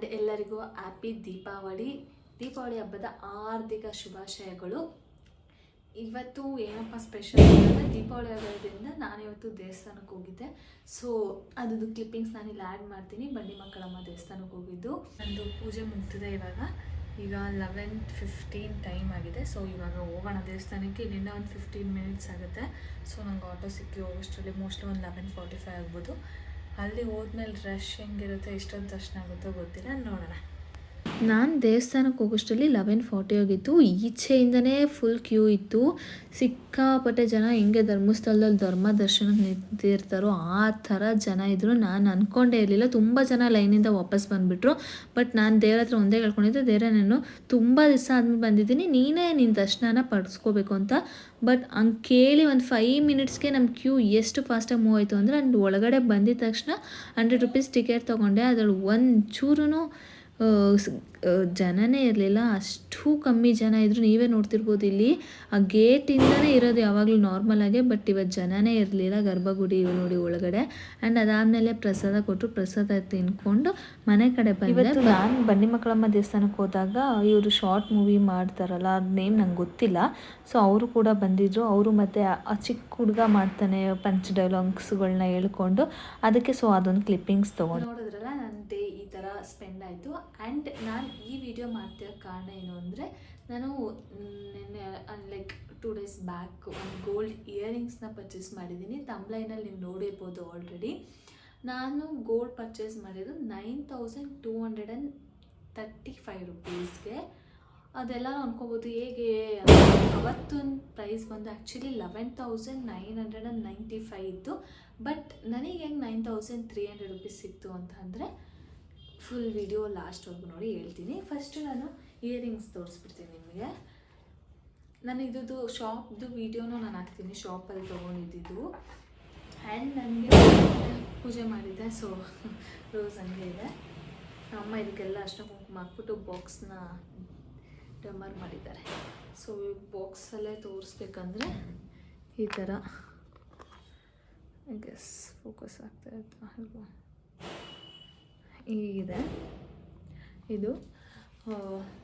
And ಎಲ್ಲರಿಗೂ happy Deepavali. Deepavali ಹಬ್ಬದ ಆರ್ಥಿಕ ಶುಭಾಶಯಗಳು. ಇವತ್ತು ಏನಪ್ಪ ಸ್ಪೆಷಲ್ ಅಂದರೆ ದೀಪಾವಳಿ ಆಗೋದ್ರಿಂದ ನಾನು ಇವತ್ತು ದೇವಸ್ಥಾನಕ್ಕೆ ಹೋಗಿದ್ದೆ. ಸೊ ಅದ್ರದ್ದು ಕ್ಲಿಪ್ಪಿಂಗ್ಸ್ ನಾನು ಇಲ್ಲಿ ಆ್ಯಡ್ ಮಾಡ್ತೀನಿ. ಬನ್ನಿ ಮಕ್ಕಳಮ್ಮ ದೇವಸ್ಥಾನಕ್ಕೆ ಹೋಗಿದ್ದು. ನಂದು ಪೂಜೆ ಮುಗ್ತಿದೆ ಇವಾಗ. ಈಗ ಲೆವೆನ್ ಫಿಫ್ಟೀನ್ ಟೈಮ್ ಆಗಿದೆ. ಸೊ ಇವಾಗ ಹೋಗೋಣ. ದೇವಸ್ಥಾನಕ್ಕೆ ಇಲ್ಲಿಂದ ಒಂದು ಫಿಫ್ಟೀನ್ ಮಿನಿಟ್ಸ್ ಆಗುತ್ತೆ. ಸೊ ನಂಗೆ ಆಟೋ ಸಿಕ್ಕಿ ಹೋಗೋಷ್ಟರಲ್ಲಿ ಮೋಸ್ಟ್ಲಿ ಒಂದು ಲೆವೆನ್ ಫಾರ್ಟಿ ಫೈವ್ ಆಗ್ಬೋದು. ಅಲ್ಲಿ ಹೋದ್ಮೇಲೆ ರಶ್ ಹೆಂಗಿರುತ್ತೆ ಎಷ್ಟೊಂದು ತಕ್ಷಣ ಆಗುತ್ತೋ ಗೊತ್ತಿಲ್ಲ. ನೋಡೋಣ. ನಾನು ದೇವಸ್ಥಾನಕ್ಕೆ ಹೋಗೋಷ್ಟರಲ್ಲಿ ಲೆವೆನ್ ಫಾರ್ಟಿ ಆಗಿತ್ತು ಈಚೆಯಿಂದನೇ ಫುಲ್ ಕ್ಯೂ ಇತ್ತು. ಸಿಕ್ಕಾಪಟ್ಟೆ ಜನ ಹೆಂಗೆ ಧರ್ಮಸ್ಥಳದಲ್ಲಿ ಧರ್ಮ ದರ್ಶನ ನಿಂತಿರ್ತಾರೋ ಆ ಥರ ಜನ ಇದ್ದರು ನಾನು ಅಂದ್ಕೊಂಡೇ ಇರಲಿಲ್ಲ. ತುಂಬ ಜನ ಲೈನಿಂದ ವಾಪಸ್ ಬಂದುಬಿಟ್ರು. ಬಟ್ ನಾನು ದೇವ್ರ ಹತ್ರ ಒಂದೇ ಕೇಳ್ಕೊಂಡಿದ್ದೆ ದೇವ್ರ ನಾನು ತುಂಬ ದಿವಸ ಆದ್ಮೇಲೆ ಬಂದಿದ್ದೀನಿ. ನೀನೇ ನಿನ್ನ ದರ್ಶನನ ಪಡಿಸ್ಕೋಬೇಕು ಅಂತ. ಬಟ್ ಹಂಗೆ ಕೇಳಿ ಒಂದು ಫೈವ್ ಮಿನಿಟ್ಸ್ಗೆ ನಮ್ಮ ಕ್ಯೂ ಎಷ್ಟು ಫಾಸ್ಟಾಗಿ ಮೂವ್ ಆಯಿತು ಅಂದರೆ ನಾನು ಒಳಗಡೆ ಬಂದಿದ ತಕ್ಷಣ ಹಂಡ್ರೆಡ್ ರುಪೀಸ್ ಟಿಕೆಟ್ ತೊಗೊಂಡೆ. ಅದರಲ್ಲಿ ಒಂದು ಚೂರು 呃是 ಜನನೇ ಇರಲಿಲ್ಲ. ಅಷ್ಟು ಕಮ್ಮಿ ಜನ ಇದ್ದರು ನೀವೇ ನೋಡ್ತಿರ್ಬೋದು ಇಲ್ಲಿ. ಆ ಗೇಟಿಂದನೇ ಇರೋದು ಯಾವಾಗಲೂ ನಾರ್ಮಲ್ ಆಗಿ ಬಟ್ ಇವತ್ತು ಜನನೇ ಇರಲಿಲ್ಲ. ಗರ್ಭಗುಡಿ ನೋಡಿ ಒಳಗಡೆ. ಆ್ಯಂಡ್ ಅದಾದಮೇಲೆ ಪ್ರಸಾದ ಕೊಟ್ಟರು ಪ್ರಸಾದ ತಿನ್ಕೊಂಡು ಮನೆ ಕಡೆ ಬಂದೆ. ನಾನು ಬನ್ನಿ ಮಕ್ಕಳಮ್ಮ ದೇವಸ್ಥಾನಕ್ಕೆ ಹೋದಾಗ ಇವರು ಶಾರ್ಟ್ ಮೂವಿ ಮಾಡ್ತಾರಲ್ಲ ಅದ್ರ ನೇಮ್ ನಂಗೆ ಗೊತ್ತಿಲ್ಲ. ಸೊ ಅವರು ಕೂಡ ಬಂದಿದ್ದರು ಅವರು ಮತ್ತು ಆ ಚಿಕ್ಕ ಹುಡುಗ ಮಾಡ್ತಾನೆ ಪಂಚ್ ಡೈಲಾಗ್ಸ್ಗಳನ್ನ ಹೇಳ್ಕೊಂಡು ಅದಕ್ಕೆ ಸೊ ಅದೊಂದು ಕ್ಲಿಪ್ಪಿಂಗ್ಸ್ ತೊಗೊಂಡು ನೋಡಿದ್ರಲ್ಲ ನನ್ನ ಡೇ ಈ ಥರ ಸ್ಪೆಂಡ್ ಆಯಿತು. ಆ್ಯಂಡ್ ನಾನು ಈ ವಿಡಿಯೋ ಮಾಡ್ತಿರೋ ಕಾರಣ ಏನು ಅಂದರೆ, ನಾನು ನಿನ್ನೆ ಲೈಕ್ ಟೂ ಡೇಸ್ ಬ್ಯಾಕ್ ಒಂದು ಗೋಲ್ಡ್ ಇಯರಿಂಗ್ಸ್ನ ಪರ್ಚೇಸ್ ಮಾಡಿದ್ದೀನಿ. ತಮ್ಲೈನಲ್ಲಿ ನೀವು ನೋಡಿರ್ಬೋದು ಆಲ್ರೆಡಿ ನಾನು ಗೋಲ್ಡ್ ಪರ್ಚೇಸ್ ಮಾಡಿದ್ದು nine thousand two hundred and thirty five ರುಪೀಸ್ಗೆ ಅದೆಲ್ಲ ಅಂದ್ಕೋಬೋದು ಹೇಗೆ ಅವತ್ತೊಂದು ಪ್ರೈಸ್ ಬಂದು actually eleven thousand nine hundred and ninety five ಇತ್ತು. ಬಟ್ ನನಗೆ ಹೆಂಗೆ nine thousand three hundred rupees ಸಿಕ್ತು ಅಂತ ಅಂದರೆ ಫುಲ್ ವಿಡಿಯೋ ಲಾಸ್ಟ್ವರೆಗೂ ನೋಡಿ ಹೇಳ್ತೀನಿ. ಫಸ್ಟು ನಾನು ಇಯರಿಂಗ್ಸ್ ತೋರಿಸ್ಬಿಡ್ತೀನಿ ನಿಮಗೆ. ನಾನು ಇದ್ದು ಶಾಪ್ದು ವೀಡಿಯೋನು ನಾನು ಹಾಕ್ತೀನಿ ಶಾಪಲ್ಲಿ ತೊಗೊಂಡಿದ್ದು ಆ್ಯಂಡ್ ನನಗೆ ಪೂಜೆ ಮಾಡಿದ್ದೆ ಸೊ ರೋಸ್ ಹಂಗೆ ಇದೆ. ಅಮ್ಮ ಇದಕ್ಕೆಲ್ಲ ಅಷ್ಟು ಕುಂಕುಮ ಹಾಕ್ಬಿಟ್ಟು ಬಾಕ್ಸ್ನ ಡಮರ್ ಮಾಡಿದ್ದಾರೆ. ಸೊ ಈ ಬಾಕ್ಸಲ್ಲೇ ತೋರಿಸ್ಬೇಕಂದ್ರೆ ಈ ಥರ ಗೆಸ್ ಫೋಕಸ್ ಆಗ್ತಾ ಇತ್ತು ಹೀಗಿದೆ ಇದು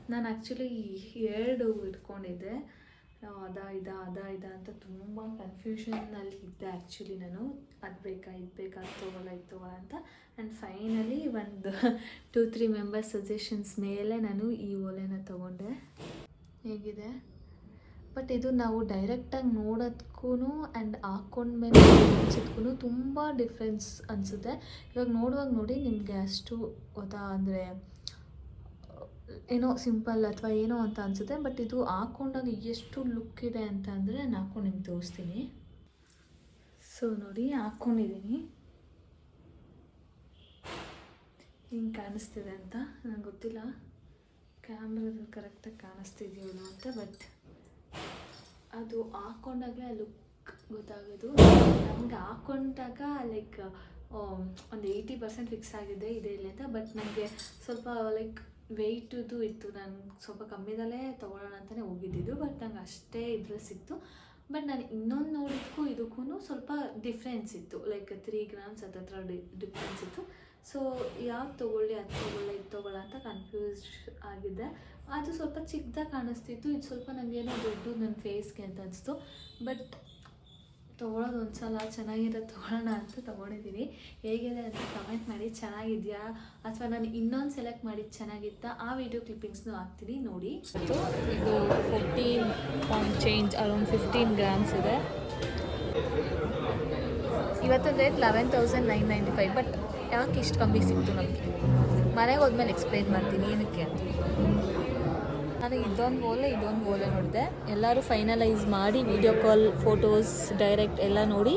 ನಾನು ಆ್ಯಕ್ಚುಲಿ ಎರಡು ಇಟ್ಕೊಂಡಿದ್ದೆ. ಅದ, ಇದ ಅದ, ಇದ ಅಂತ ತುಂಬ ಕನ್ಫ್ಯೂಷನ್ನಲ್ಲಿ ಇದ್ದೆ ಆ್ಯಕ್ಚುಲಿ ನಾನು. ಅದು ಬೇಕಾ, ಇದು ಬೇಕಾ, ಅದು ತೊಗೊಳ ಇದು ಅಂತ. ಆ್ಯಂಡ್ ಫೈನಲಿ ಒಂದು ಟೂ ತ್ರೀ ಮೆಂಬರ್ಸ್ ಸಜೆಷನ್ಸ್ ಮೇಲೆ ನಾನು ಈ ಓಲೆನ ತೊಗೊಂಡೆ. ಹೇಗಿದೆ? ಬಟ್ ಇದು ನಾವು ಡೈರೆಕ್ಟಾಗಿ ನೋಡೋದಕ್ಕೂ ಆ್ಯಂಡ್ ಹಾಕ್ಕೊಂಡ್ಮೇಲೆ ಅನ್ಸೋದಕ್ಕೂ ತುಂಬ ಡಿಫ್ರೆನ್ಸ್ ಅನಿಸುತ್ತೆ. ಇವಾಗ ನೋಡುವಾಗ ನೋಡಿ ನಿಮಗೆ ಅಷ್ಟು ಗೊತ್ತಾ ಅಂದರೆ, ಏನೋ ಸಿಂಪಲ್ ಅಥವಾ ಏನೋ ಅಂತ ಅನಿಸುತ್ತೆ, ಬಟ್ ಇದು ಹಾಕ್ಕೊಂಡಾಗ ಎಷ್ಟು ಲುಕ್ ಇದೆ ಅಂತ ಅಂದರೆ ನಾನು ಹಾಕ್ಕೊಂಡು ನಿಮ್ಗೆ ತೋರಿಸ್ತೀನಿ. ಸೊ ನೋಡಿ ಹಾಕ್ಕೊಂಡಿದ್ದೀನಿ ಹಿಂಗೆ ಕಾಣಿಸ್ತಿದೆ ಅಂತ ನಂಗೆ ಗೊತ್ತಿಲ್ಲ. ಕ್ಯಾಮ್ರಾದಲ್ಲಿ ಕರೆಕ್ಟಾಗಿ ಕಾಣಿಸ್ತಿದೆಯೋ ಅಂತ ಬಟ್ ಅದು ಹಾಕ್ಕೊಂಡಾಗಲೇ ಲುಕ್ ಗೊತ್ತಾಗೋದು. ನಮ್ಗೆ ಹಾಕ್ಕೊಂಡಾಗ ಲೈಕ್ ಒಂದು ಏಯ್ಟಿ ಪರ್ಸೆಂಟ್ ಫಿಕ್ಸ್ ಆಗಿದೆ, ಇದೆ ಇಲ್ಲ ಅಂತ. ಬಟ್ ನನಗೆ ಸ್ವಲ್ಪ ಲೈಕ್ ವೆಯ್ಟದು ಇತ್ತು. ನಾನು ಸ್ವಲ್ಪ ಕಮ್ಮಿದಲ್ಲೇ ತೊಗೊಳ್ಳೋಣ ಅಂತಲೇ ಹೋಗಿದ್ದಿದ್ದು. ಬಟ್ ನಂಗೆ ಅಷ್ಟೇ ಇದ್ರಲ್ಲಿ ಸಿಕ್ತು. ಬಟ್ ನಾನು ಇನ್ನೊಂದು ನೋಡಿದ್ದಕ್ಕೂ ಇದಕ್ಕೂ ಸ್ವಲ್ಪ ಡಿಫ್ರೆನ್ಸ್ ಇತ್ತು. ಲೈಕ್ ತ್ರೀ ಗ್ರಾಮ್ಸ್ ಹತ್ತತ್ರ ಡಿಫ್ರೆನ್ಸ್ ಇತ್ತು. ಸೊ ಯಾವ್ದು ತೊಗೊಳ್ಳಿ ಅದು ತೊಗೊಳ್ಳ, ಇದು ತೊಗೊಳ್ಳ ಅಂತ ಕನ್ಫ್ಯೂಸ್ ಆಗಿದ್ದೆ ಅದು ಸ್ವಲ್ಪ ಚಿಕ್ಕದಾಗಿ ಕಾಣಿಸ್ತಿತ್ತು. ಇದು ಸ್ವಲ್ಪ ನನಗೇನೋ ದೊಡ್ಡದು ನನ್ನ ಫೇಸ್ಗೆ ಅಂತ ಅನಿಸ್ತು. ಬಟ್ ತೊಗೊಳೋದು ಒಂದು ಸಲ ಚೆನ್ನಾಗಿರೋ ತೊಗೊಳ್ಳೋಣ ಅಂತ ತೊಗೊಂಡಿದ್ದೀನಿ ಹೇಗಿದೆ ಅಂತ ಕಮೆಂಟ್ ಮಾಡಿ. ಚೆನ್ನಾಗಿದೆಯಾ? ಅಥವಾ ನಾನು ಇನ್ನೊಂದು ಸೆಲೆಕ್ಟ್ ಮಾಡಿದ್ದು ಚೆನ್ನಾಗಿತ್ತಾ? ಆ ವಿಡಿಯೋ ಕ್ಲಿಪ್ಪಿಂಗ್ಸ್ನು ಹಾಕ್ತೀನಿ. ನೋಡಿ. ಇದು fifteen point change around fifteen grams ಇದೆ. ಇವತ್ತು rate eleven thousand nine ninety five but ಯಾಕೆ ಇಷ್ಟು ಕಮ್ಮಿ ಸಿಕ್ತು ನಮಗೆ? ಮನೆಗೆ ಹೋದ್ಮೇಲೆ ಎಕ್ಸ್ಪ್ಲೈನ್ ಮಾಡ್ತೀನಿ, ಏನಕ್ಕೆ ಅಂತ. ನಾನು ಇದೊಂದು ಓಲೆ ಇದೊಂದು ಓಲೆ ನೋಡಿದೆ. ಎಲ್ಲರೂ ಫೈನಲೈಸ್ ಮಾಡಿ ವಿಡಿಯೋ ಕಾಲ್ ಫೋಟೋಸ್ ಡೈರೆಕ್ಟ್ ಎಲ್ಲ ನೋಡಿ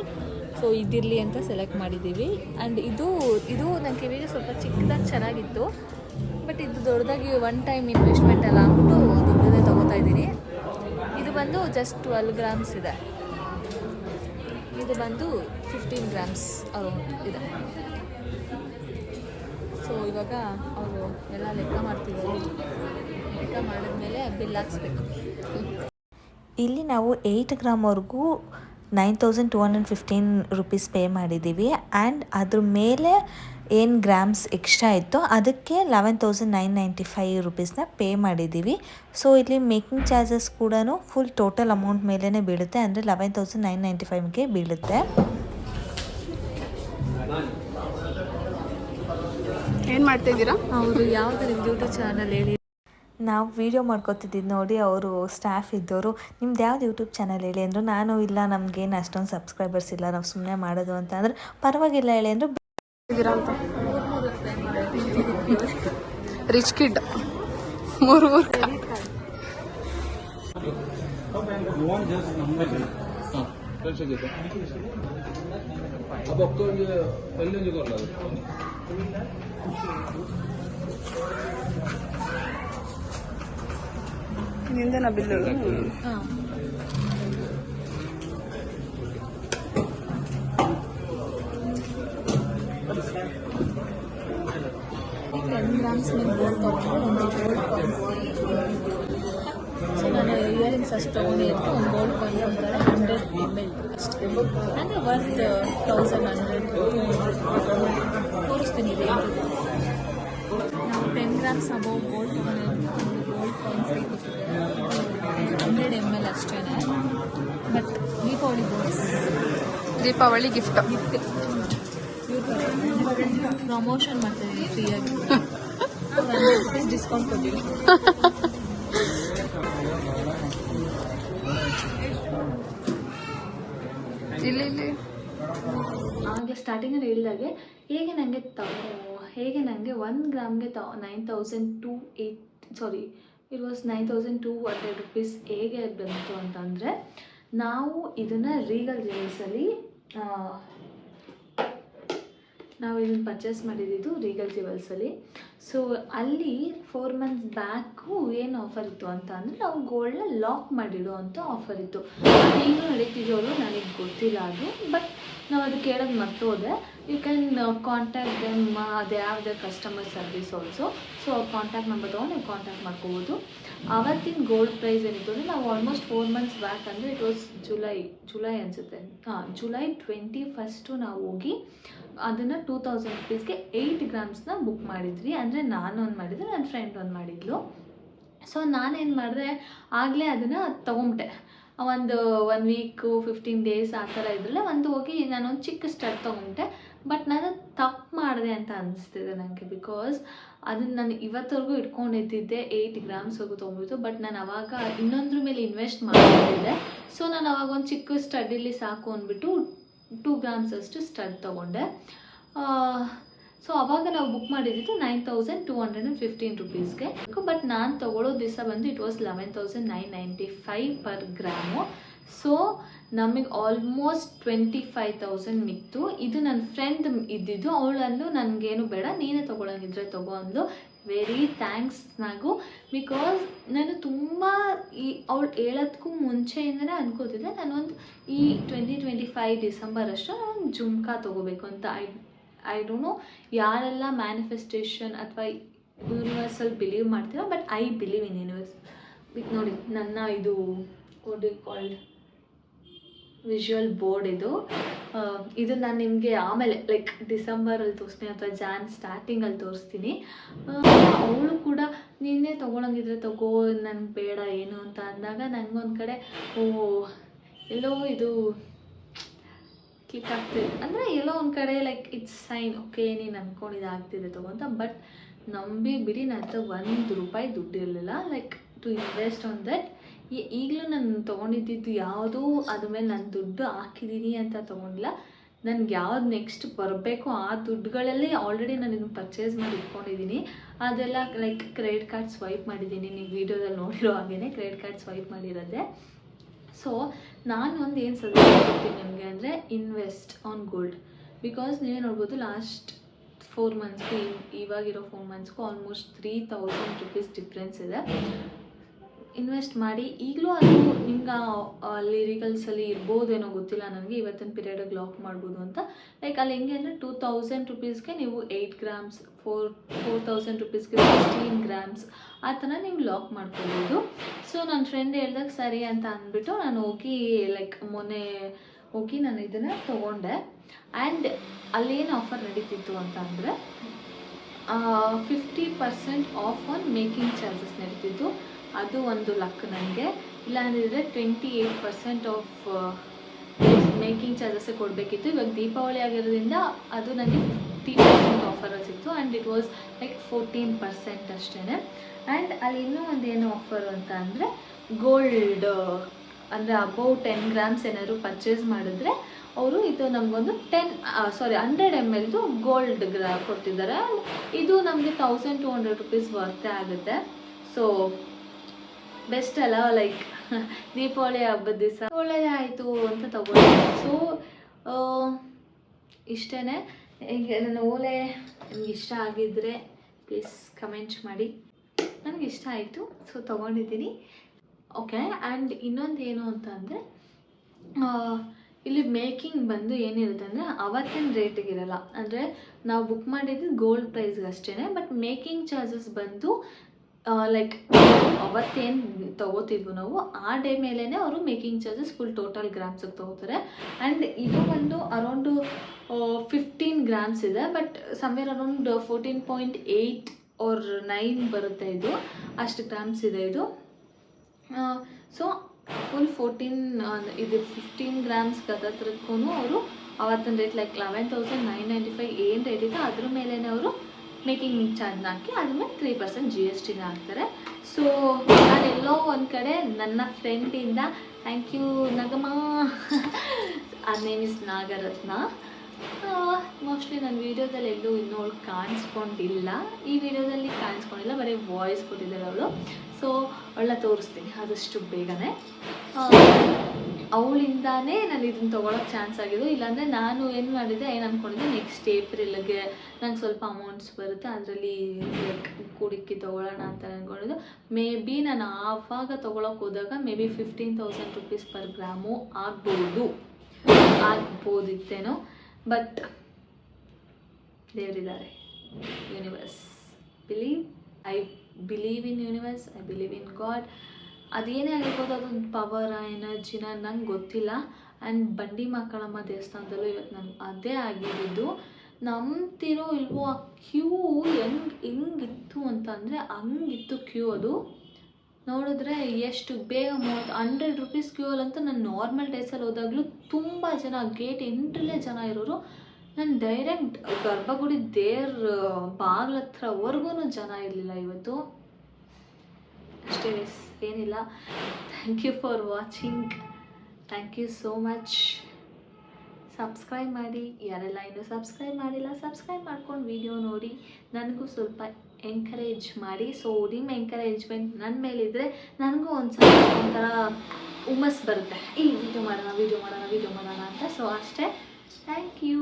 ಸೊ ಇದಿರಲಿ ಅಂತ ಸೆಲೆಕ್ಟ್ ಮಾಡಿದ್ದೀವಿ ಆ್ಯಂಡ್ ಇದು ಇದು ನನ್ನ ಕಿವಿಗೆ ಸ್ವಲ್ಪ ಚಿಕ್ಕದಾಗಿ ಚೆನ್ನಾಗಿತ್ತು. ಬಟ್ ಇದು ದೊಡ್ಡದಾಗಿ ಒನ್ ಟೈಮ್ ಇನ್ವೆಸ್ಟ್ಮೆಂಟ್ ಎಲ್ಲ ಅಂದ್ಬಿಟ್ಟು ದೊಡ್ಡದೇ ತೊಗೋತಾ ಇದ್ದೀನಿ. ಇದು ಬಂದು ಜಸ್ಟ್ ಟ್ವೆಲ್ ಗ್ರಾಮ್ಸ್ ಇದೆ. ಇದು ಬಂದು ಫಿಫ್ಟೀನ್ ಗ್ರಾಮ್ಸ್ ಅರೌಂಡ್ ಇದೆ. ಸೊ ಇವಾಗ ಅವರು ಎಲ್ಲ ಲೆಕ್ಕ ಮಾಡ್ತಿದ್ದಾರೆ. ಲೆಕ್ಕ ಮಾಡಿದ್ಮೇಲೆ ಬಿಲ್ ಹಾಕ್ಸ್ಬೇಕು. ಇಲ್ಲಿ ನಾವು eight ಗ್ರಾಮ್ವರೆಗೂ nine thousand two hundred fifteen rupees pay ಮಾಡಿದ್ದೀವಿ. ಆ್ಯಂಡ್ ಅದ್ರ ಮೇಲೆ ಏನು ಗ್ರಾಮ್ಸ್ ಎಕ್ಸ್ಟ್ರಾ ಇತ್ತು ಅದಕ್ಕೆ eleven thousand nine ninety five ರುಪೀಸ್ನ pay ಮಾಡಿದ್ದೀವಿ. ಸೊ ಇಲ್ಲಿ ಮೇಕಿಂಗ್ ಚಾರ್ಜಸ್ ಕೂಡ ಫುಲ್ ಟೋಟಲ್ ಅಮೌಂಟ್ ಮೇಲೇ ಬೀಳುತ್ತೆ. ಅಂದರೆ ಲೆವೆನ್ ತೌಸಂಡ್ ನೈನ್ ನೈಂಟಿ ಫೈವ್ಗೆ ಬೀಳುತ್ತೆ. ಏನು ಮಾಡ್ತಿದ್ದೀರಾ ಅವರು ಯಾವುದು ನಿಮ್ಮ ಯೂಟ್ಯೂಬ್ ಚಾನಲ್ ಹೇಳಿ? ನಾವು ವೀಡಿಯೋ ಮಾಡ್ಕೊತಿದ್ದು ನೋಡಿ ಅವರು ಸ್ಟಾಫ್ ಇದ್ದವರು ನಿಮ್ದು ಯಾವ್ದು ಯೂಟ್ಯೂಬ್ ಚಾನಲ್ ಹೇಳಿ ಅಂದರು ನಾನು ಇಲ್ಲ ನಮಗೇನು ಅಷ್ಟೊಂದು ಸಬ್ಸ್ಕ್ರೈಬರ್ಸ್ ಇಲ್ಲ ನಾವು ಸುಮ್ಮನೆ ಮಾಡೋದು ಅಂತ. ಅಂದ್ರೆ ಪರವಾಗಿಲ್ಲ ಹೇಳಿ ಅಂದರು. ಇದ್ದೀರಾ ಅಂತ? ರಿಚ್ ಕಿಡ್ ಮೂರು ಮೂರು 밥없고 이제 얼른이 걸라. నిందన బిల్లు టెన్ గ్రామ్స్ నేను గోల్డ్ ತಗೊಂಡು ಒಂದು గోల్డ్ కాయిన్ ಸೊ ನಾನು ಇಯರಿಂಗ್ಸ್ ಅಷ್ಟು ಒಂದು ಎತ್ತು ಒಂದು ಗೋಲ್ಡ್ ಕಾಯಿನ್ ಅಂದರೆ ಒಂದು ತೌಸಂಡ್ ಹಂಡ್ರೆಡ್ ತೋರಿಸ್ತೀನಿ ನಾವು ಟೆನ್ ಗ್ರಾಮ್ಸ್ ಅಬೌವ್ ಗೋಲ್ಡ್ ಒಂದು gold coins hundred M L ಅಷ್ಟೇ but Deepavali golds Deepavali gift gift promotion ಮಾಡ್ತೀವಿ ಫ್ರೀಯಾಗಿ ಡಿಸ್ಕೌಂಟ್ ಕೊಟ್ಟಿದ್ದೀನಿ. ಇಲ್ಲಿ ಇಲ್ಲಿ ಆಗಲೇ ಸ್ಟಾರ್ಟಿಂಗಲ್ಲಿ ಹೇಳಿದಾಗೆ, ಹೇಗೆ ನನಗೆ ತಗೋ ಹೇಗೆ ನನಗೆ ಒನ್ ಗ್ರಾಮ್ಗೆ ತ nine thousand two eight sorry it was nine thousand two hundred rupees ಹೇಗೆ ಬಂತು ಅಂತಂದರೆ, ನಾವು ಇದನ್ನು ರೀಗಲ್ ಜ್ಯುವೆಲ್ಸಲ್ಲಿ ನಾವು ಇದನ್ನು ಪರ್ಚೇಸ್ ಮಾಡಿದ್ದು ರೀಗಲ್ ಜ್ಯುವೆಲ್ಸಲ್ಲಿ ಸೊ ಅಲ್ಲಿ ಫೋರ್ ಮಂತ್ಸ್ ಬ್ಯಾಕು ಏನು ಆಫರ್ ಇತ್ತು ಅಂತ ಅಂದರೆ ನಾವು ಗೋಲ್ಡ್ನ ಲಾಕ್ ಮಾಡಿಡೋ ಅಂತ ಆಫರ್ ಇತ್ತು. ಈಗಲೂ ನಡೀತಿದ್ದವರು ನನಗೆ ಗೊತ್ತಿಲ್ಲ ಅದು ಬಟ್ ನಾವು ಅದು ಕೇಳೋದು ಮರ್ತೋದೆ. ಯು ಕ್ಯಾನ್ ಕಾಂಟ್ಯಾಕ್ಟ್ ದೆಮ್ ಅದು ಯಾವುದೇ ಕಸ್ಟಮರ್ ಸರ್ವಿಸ್ ಆಲ್ಸೋ ಸೊ ಅವ್ರ ಕಾಂಟ್ಯಾಕ್ಟ್ ನಂಬರ್ ತೊಗೊಂಡು ನೀವು ಕಾಂಟ್ಯಾಕ್ಟ್ ಮಾಡ್ಕೋಬೋದು. ಅವತ್ತಿನ ಗೋಲ್ಡ್ ಪ್ರೈಸ್ ಏನಿತ್ತು ಅಂದರೆ ನಾವು ಆಲ್ಮೋಸ್ಟ್ ಫೋರ್ ಮಂತ್ಸ್ ಬ್ಯಾಕ್ ಅಂದರೆ ಇಟ್ ವಾಸ್ ಜುಲೈ ಜುಲೈ ಅನಿಸುತ್ತೆ. ಹಾಂ ಜುಲೈ ಟ್ವೆಂಟಿ ಫಸ್ಟು ನಾವು ಹೋಗಿ ಅದನ್ನು ಟೂ ತೌಸಂಡ್ ರುಪೀಸ್ಗೆ ಏಯ್ಟ್ ಗ್ರಾಮ್ಸ್ನ ಬುಕ್ ಮಾಡಿದ್ವಿ. ಅಂದರೆ ನಾನು ಒಂದು ಮಾಡಿದ್ದೆ ನನ್ನ ಫ್ರೆಂಡ್ ಒಂದು ಮಾಡಿದ್ಲು. ಸೊ ನಾನೇನು ಮಾಡಿದೆ, ಆಗಲೇ ಅದನ್ನು ತೊಗೊಂಬಿಟ್ಟೆ. ಒಂದು ಒನ್ ವೀಕು ಫಿಫ್ಟೀನ್ ಡೇಸ್ ಆ ಥರ ಇದ್ರಲ್ಲ ಒಂದು ಹೋಗಿ ನಾನೊಂದು ಚಿಕ್ಕ ಸ್ಟಡ್ ತೊಗೊಂಡೆ. ಬಟ್ ನಾನು ತಪ್ಪು ಮಾಡಿದೆ ಅಂತ ಅನಿಸ್ತಿದೆ ನನಗೆ ಬಿಕಾಸ್ ಅದನ್ನು ನಾನು ಇವತ್ತವರೆಗೂ ಇಟ್ಕೊಂಡಿದ್ದಿದ್ದೆ ಏಯ್ಟ್ ಗ್ರಾಮ್ಸ್ವರೆಗೂ ತೊಗೊಂಡಿದ್ದು ಬಟ್ ನಾನು ಅವಾಗ ಇನ್ನೊಂದ್ರ ಮೇಲೆ ಇನ್ವೆಸ್ಟ್ ಮಾಡ್ತಿದ್ದೆ. ಸೊ ನಾನು ಅವಾಗ ಒಂದು ಚಿಕ್ಕ ಸ್ಟಡಿಲಿ ಸಾಕು ಅಂದ್ಬಿಟ್ಟು ಟೂ ಗ್ರಾಮ್ಸ್ ಅಷ್ಟು ಸ್ಟಡ್ ತೊಗೊಂಡೆ. ಸೊ ಅವಾಗ ನಾವು ಬುಕ್ ಮಾಡಿದ್ದು nine thousand two hundred and fifteen ರುಪೀಸ್ಗೆ but ನಾನು ತಗೊಳ್ಳೋ ದಿವಸ ಬಂದು it was eleven thousand nine ninety five per gram so ನಮಗೆ ಆಲ್ಮೋಸ್ಟ್ ಟ್ವೆಂಟಿ ಫೈವ್ ತೌಸಂಡ್ ಮಿಕ್ತು ಇದು ನನ್ನ ಫ್ರೆಂಡ್ ಇದ್ದಿದ್ದು. ಅವಳಂದು ನನಗೇನು ಬೇಡ, ನೀನೇ ತೊಗೊಳಂಗಿದ್ರೆ ತಗೋ ಅಂದು ವೆರಿ ಥ್ಯಾಂಕ್ಸ್ ನಾಗು ಬಿಕಾಸ್ ನಾನು ತುಂಬ ಈ ಅವಳು ಹೇಳೋದಕ್ಕೂ ಮುಂಚೆಯಿಂದನೇ ಅನ್ಕೋತಿದ್ದೆ. ನಾನೊಂದು ಈ ಟ್ವೆಂಟಿ ಟ್ವೆಂಟಿ ಫೈವ್ ಡಿಸೆಂಬರ್ ಅಷ್ಟು ನಾನು ಜುಮ್ಕಾ ತೊಗೋಬೇಕು ಅಂತ ಐ ಐ ಡೋಂಟ್ ನೋ ಯಾರೆಲ್ಲ ಮ್ಯಾನಿಫೆಸ್ಟೇಷನ್ ಅಥವಾ ಯೂನಿವರ್ಸಲ್ಲಿ ಬಿಲೀವ್ ಮಾಡ್ತೀರೋ but I believe in universe ನೋಡಿ, ನನ್ನ ಇದು ಕೊಡಿ ಕಾಲ್ಡ್ ವಿಜುವಲ್ ಬೋರ್ಡ್ ಇದು. ಇದು ನಾನು ನಿಮಗೆ ಆಮೇಲೆ ಲೈಕ್ ಡಿಸೆಂಬರಲ್ಲಿ ತೋರಿಸ್ತೀನಿ ಅಥವಾ ಜಾನ್ ಸ್ಟಾರ್ಟಿಂಗಲ್ಲಿ ತೋರಿಸ್ತೀನಿ. ಅವಳು ಕೂಡ ನಿನ್ನೆ ತೊಗೊಳಂಗಿದ್ರೆ ತಗೋ ನನಗೆ ಬೇಡ, ಏನು ಅಂತ ಅಂದಾಗ ನನಗೊಂದು ಕಡೆ ಓ ಎಲ್ಲೋ ಇದು ಕ್ಲಿಕ್ ಆಗ್ತಿದೆ ಅಂದರೆ ಎಲ್ಲೋ ಒಂದು ಕಡೆ ಲೈಕ್ ಇಟ್ಸ್ ಸೈನ್ ಓಕೆ ನೀನು ಅಂದ್ಕೊಂಡಿದ್ದು ಆಗ್ತಿದೆ ತೊಗೊಂತ. ಬಟ್ ನಂಬಿ ಬಿಡಿ ನನ್ನ ಹತ್ರ ಒಂದು ರೂಪಾಯಿ ದುಡ್ಡು ಇರಲಿಲ್ಲ. Like to invest on that ಈಗಲೂ ನಾನು ತೊಗೊಂಡಿದ್ದು ಯಾವುದೂ ಅದ್ರ ಮೇಲೆ ನಾನು ದುಡ್ಡು ಹಾಕಿದ್ದೀನಿ ಅಂತ ತೊಗೊಂಡಿಲ್ಲ. ನನಗೆ ಯಾವ್ದು ನೆಕ್ಸ್ಟ್ ಬರಬೇಕು ಆ ದುಡ್ಡುಗಳಲ್ಲೇ ಆಲ್ರೆಡಿ ನಾನು ಇದನ್ನು ಪರ್ಚೇಸ್ ಮಾಡಿ ಇಟ್ಕೊಂಡಿದ್ದೀನಿ ಅದೆಲ್ಲ ಲೈಕ್ ಕ್ರೆಡಿಟ್ ಕಾರ್ಡ್ ಸ್ವೈಪ್ ಮಾಡಿದ್ದೀನಿ ನೀವು ವೀಡಿಯೋದಲ್ಲಿ ನೋಡಿರೋ ಹಾಗೇ ಕ್ರೆಡಿಟ್ ಕಾರ್ಡ್ ಸ್ವೈಪ್ ಮಾಡಿರೋದೆ. ಸೊ ನಾನೊಂದು ಏನು ಸಜೆಸ್ಟ್ ಮಾಡ್ತೀನಿ ನಿಮಗೆ ಅಂದರೆ ಇನ್ವೆಸ್ಟ್ ಆನ್ ಗೋಲ್ಡ್ ಬಿಕಾಸ್ ನೀವೇ ನೋಡ್ಬೋದು ಲಾಸ್ಟ್ ಫೋರ್ ಮಂತ್ಸ್ಗೆ ಇವಾಗಿರೋ four ಮಂತ್ಸ್ಗೂ almost three thousand rupees difference ಇದೆ. ಇನ್ವೆಸ್ಟ್ ಮಾಡಿ, ಈಗಲೂ ಅದು ನಿಮ್ಗೆ ಅಲ್ಲಿ ರಿಗಲ್ಸಲ್ಲಿ ಇರ್ಬೋದೇನೋ ಗೊತ್ತಿಲ್ಲ ನನಗೆ, ಇವತ್ತಿನ ಪೀರಿಯಡಿಗೆ ಲಾಕ್ ಮಾಡ್ಬೋದು ಅಂತ. ಲೈಕ್ ಅಲ್ಲಿ ಹೆಂಗೆ ಅಂದರೆ ಟೂ ತೌಸಂಡ್ ರುಪೀಸ್ಗೆ ನೀವು eight grams four four thousand ರುಪೀಸ್ಗೆ sixteen grams ಆ ಥರ ನೀವು ಲಾಕ್ ಮಾಡ್ಕೊಬೋದು. ಸೊ ನನ್ನ ಫ್ರೆಂಡ್ ಹೇಳ್ದಾಗ, ಸರಿ ಅಂತ ಅಂದ್ಬಿಟ್ಟು ನಾನು ಹೋಗಿ ಲೈಕ್ ಮೊನ್ನೆ ಹೋಗಿ ನಾನು ಇದನ್ನು ತೊಗೊಂಡೆ. ಆ್ಯಂಡ್ ಅಲ್ಲೇನು ಆಫರ್ ನಡೀತಿತ್ತು ಅಂತ ಅಂದರೆ fifty percent off on making charges ನಡೀತಿತ್ತು. ಅದು ಒಂದು ಲಕ್ ನನಗೆ ಇಲ್ಲಾಂದಿದ್ರೆ twenty eight percent of making ಚಾರ್ಜಸ್ಸೇ ಕೊಡಬೇಕಿತ್ತು. ಇವಾಗ ದೀಪಾವಳಿ ಆಗಿರೋದ್ರಿಂದ ಅದು ನನಗೆ ಫಿಫ್ಟಿ ಪರ್ಸೆಂಟ್ ಆಫರ್ ಸಿಕ್ತು. And it was like fourteen percent ಅಷ್ಟೇ ಆ್ಯಂಡ್ ಅಲ್ಲಿ ಇನ್ನೂ ಒಂದು ಏನು ಆಫರ್ ಅಂತ ಅಂದರೆ ಗೋಲ್ಡ್ ಅಂದರೆ ಅಬೌವ್ ಟೆನ್ ಗ್ರಾಮ್ಸ್ ಏನಾದ್ರು ಪರ್ಚೇಸ್ ಮಾಡಿದ್ರೆ ಅವರು ಇದು ನಮಗೊಂದು ಟೆನ್ ಸಾರಿ ಹಂಡ್ರೆಡ್ ಎಂ ಎಲ್ದು ಗೋಲ್ಡ್ ಗ್ರಾ ಕೊಡ್ತಿದ್ದಾರೆ. ಆ್ಯಂಡ್ ಇದು ನಮಗೆ ತೌಸಂಡ್ ಟು ಹಂಡ್ರೆಡ್ ರುಪೀಸ್ ವರ್ತೆ ಆಗುತ್ತೆ. ಸೊ ಬೆಸ್ಟ್ ಅಲ್ಲ ಲೈಕ್ ದೀಪಾವಳಿ ಹಬ್ಬದ ದಿವಸ. ಒಳ್ಳೆಯದೇ ಆಯಿತು ಅಂತ ತಗೊಂಡೆ ಸೊ ಇಷ್ಟೇ ಈಗ ನನ್ನ ಓಲೆ ನಿಮ್ಗೆ ಇಷ್ಟ ಆಗಿದ್ದರೆ ಪ್ಲೀಸ್ ಕಮೆಂಟ್ ಮಾಡಿ. ನನಗೆ ಇಷ್ಟ ಆಯಿತು ಸೊ ತೊಗೊಂಡಿದ್ದೀನಿ. ಓಕೆ ಆ್ಯಂಡ್ ಇನ್ನೊಂದು ಏನು ಅಂತ ಅಂದರೆ ಇಲ್ಲಿ ಮೇಕಿಂಗ್ ಬಂದು ಏನಿರುತ್ತೆ ಅಂದರೆ, ಅವತ್ತಿನ ರೇಟಿಗಿರಲ್ಲ ಅಂದರೆ, ನಾವು ಬುಕ್ ಮಾಡಿದ್ದು ಗೋಲ್ಡ್ ಪ್ರೈಸ್ಗೆ ಅಷ್ಟೇ ಬಟ್ ಮೇಕಿಂಗ್ ಚಾರ್ಜಸ್ ಬಂದು ಲೈಕ್ ಅವತ್ತೇನು ತೊಗೋತಿದ್ವು ನಾವು, ಆ ಡೇ ಮೇಲೇ ಅವರು ಮೇಕಿಂಗ್ ಚಾರ್ಜಸ್ ಫುಲ್ ಟೋಟಲ್ ಗ್ರಾಮ್ಸಿಗೆ ತೊಗೋತಾರೆ. ಆ್ಯಂಡ್ ಇದು ಒಂದು ಅರೌಂಡು ಫಿಫ್ಟೀನ್ ಗ್ರಾಮ್ಸ್ ಇದೆ but somewhere around fourteen point eight or nine ಬರುತ್ತೆ ಇದು. ಅಷ್ಟು ಗ್ರಾಮ್ಸ್ ಇದೆ ಇದು. ಸೊ ಫುಲ್ ಫೋರ್ಟೀನ್ ಇದು ಫಿಫ್ಟೀನ್ ಗ್ರಾಮ್ಸ್ ಗದತ್ರಕ್ಕೂ ಅವರು ಅವತ್ತಿನ rate like eleven thousand nine ninety five ಏನು ರೇಟ್ ಇದೆ ಅದ್ರ ಮೇಲೇ ಅವರು ಮೇಕಿಂಗ್ ಚಾರ್ಜ್ನ ಹಾಕಿ ಅದ್ರ ಮೇಲೆ ತ್ರೀ ಪರ್ಸೆಂಟ್ ಜಿ ಎಸ್ ಟಿನ ಹಾಕ್ತಾರೆ. ಸೊ ನಾನೆಲ್ಲೋ ಒಂದು ಕಡೆ ನನ್ನ ಫ್ರೆಂಡಿಂದ ಥ್ಯಾಂಕ್ ಯು ನಗಮ. ಆ ನೇಮ್ ಇಸ್ ನಾಗರತ್ನ. ಮೋಸ್ಟ್ಲಿ ನನ್ನ ವೀಡಿಯೋದಲ್ಲಿ ಎಲ್ಲೂ ಇನ್ನೂ ಅವಳು ಕಾಣಿಸ್ಕೊಂಡಿಲ್ಲ. ಈ ವಿಡಿಯೋದಲ್ಲಿ ಕಾಣಿಸ್ಕೊಂಡಿಲ್ಲ, ಬರೀ ವಾಯ್ಸ್ ಕೊಟ್ಟಿದ್ದಾಳೆ ಅವಳು. ಸೊ ಅವಳನ್ನ ತೋರಿಸ್ತೀನಿ, ಆದಷ್ಟು ಬೇಗನೆ. ಅವಳಿಂದಾನೇ ನಾನು ಇದನ್ನ ತೊಗೊಳಕ್ಕೆ ಚಾನ್ಸ್ ಆಗಿದ್ದು. ಇಲ್ಲಾಂದರೆ ನಾನು ಏನು ಮಾಡಿದ್ದೆ ಏನು ಅಂದ್ಕೊಂಡಿದ್ದೆ ನೆಕ್ಸ್ಟ್ ಏಪ್ರಿಲ್ಗೆ ನಂಗೆ ಸ್ವಲ್ಪ ಅಮೌಂಟ್ಸ್ ಬರುತ್ತೆ, ಅದರಲ್ಲಿ ಲೈಕ್ ಕುಡಿಕ್ಕಿ ತೊಗೊಳ್ಳೋಣ ಅಂತ ಅಂದ್ಕೊಂಡಿದ್ದು ಮೇ ಬಿ ನಾನು ಆವಾಗ ತೊಗೊಳಕ್ಕೆ ಹೋದಾಗ maybe fifteen thousand rupees per gram ಆಗ್ಬೋದು. ಆಗ್ಬೋದಿತ್ತೇನೋ. But ದೇವರಿದ್ದಾರೆ. Universe believe I believe in universe I believe in god ಅದೇನೇ ಆಗಿರ್ಬೋದು, ಅದೊಂದು ಪವರ ಎನರ್ಜಿನ ನಂಗೆ ಗೊತ್ತಿಲ್ಲ. ಆ್ಯಂಡ್ ಬಂಡಿ ಮಕ್ಕಳಮ್ಮ ದೇವಸ್ಥಾನದಲ್ಲೂ ಇವತ್ತು ನಾನು ಅದೇ ಆಗಿರೋದು. ನಂಬ್ತಿರೋ ಇಲ್ವೋ ಆ ಕ್ಯೂ ಹೆಂಗೆ, ಹೆಂಗಿತ್ತು ಅಂತಂದರೆ ಹಂಗಿತ್ತು ಕ್ಯೂ ಅದು. ನೋಡಿದ್ರೆ ಎಷ್ಟು ಬೇಗ ಮೂವತ್ತು ಹಂಡ್ರೆಡ್ ರುಪೀಸ್ ಕ್ಯೂ ಅಲ್ಲಂತೂ ನಾನು ನಾರ್ಮಲ್ ಡೇಸಲ್ಲಿ ಹೋದಾಗಲೂ ತುಂಬ ಜನ ಗೇಟ್ ಎಂಟ್ರಲ್ಲೇ ಜನ ಇರೋರು. ನಾನು ಡೈರೆಕ್ಟ್ ಗರ್ಭಗುಡಿ ದೇವ್ರ ಬಾಗ್ಲ ಹತ್ರವರೆಗೂ ಜನ ಇರಲಿಲ್ಲ ಇವತ್ತು. ಅಷ್ಟೇ ಎಸ್ ಏನಿಲ್ಲ. Thank you for watching thank you so much subscribe ಮಾಡಿ. ಯಾರೆಲ್ಲ ಇನ್ನೂ ಸಬ್ಸ್ಕ್ರೈಬ್ ಮಾಡಿಲ್ಲ ಸಬ್ಸ್ಕ್ರೈಬ್ ಮಾಡ್ಕೊಂಡು ವಿಡಿಯೋ ನೋಡಿ. ನನಗೂ ಸ್ವಲ್ಪ ಎಂಕರೇಜ್ ಮಾಡಿ. ಸೊ ನಿಮ್ಮ ಎಂಕರೇಜ್ಮೆಂಟ್ ನನ್ನ ಮೇಲಿದ್ದರೆ ನನಗೂ ಒಂದು ಸ್ವಲ್ಪ ಒಂಥರ ಹುಮ್ಮಸ್ ಬರುತ್ತೆ. ಈ ವಿಡಿಯೋ ಮಾಡೋಣ ವಿಡಿಯೋ ಮಾಡೋಣ ವಿಡಿಯೋ ಮಾಡೋಣ ಅಂತ. ಸೊ ಅಷ್ಟೇ. Thank you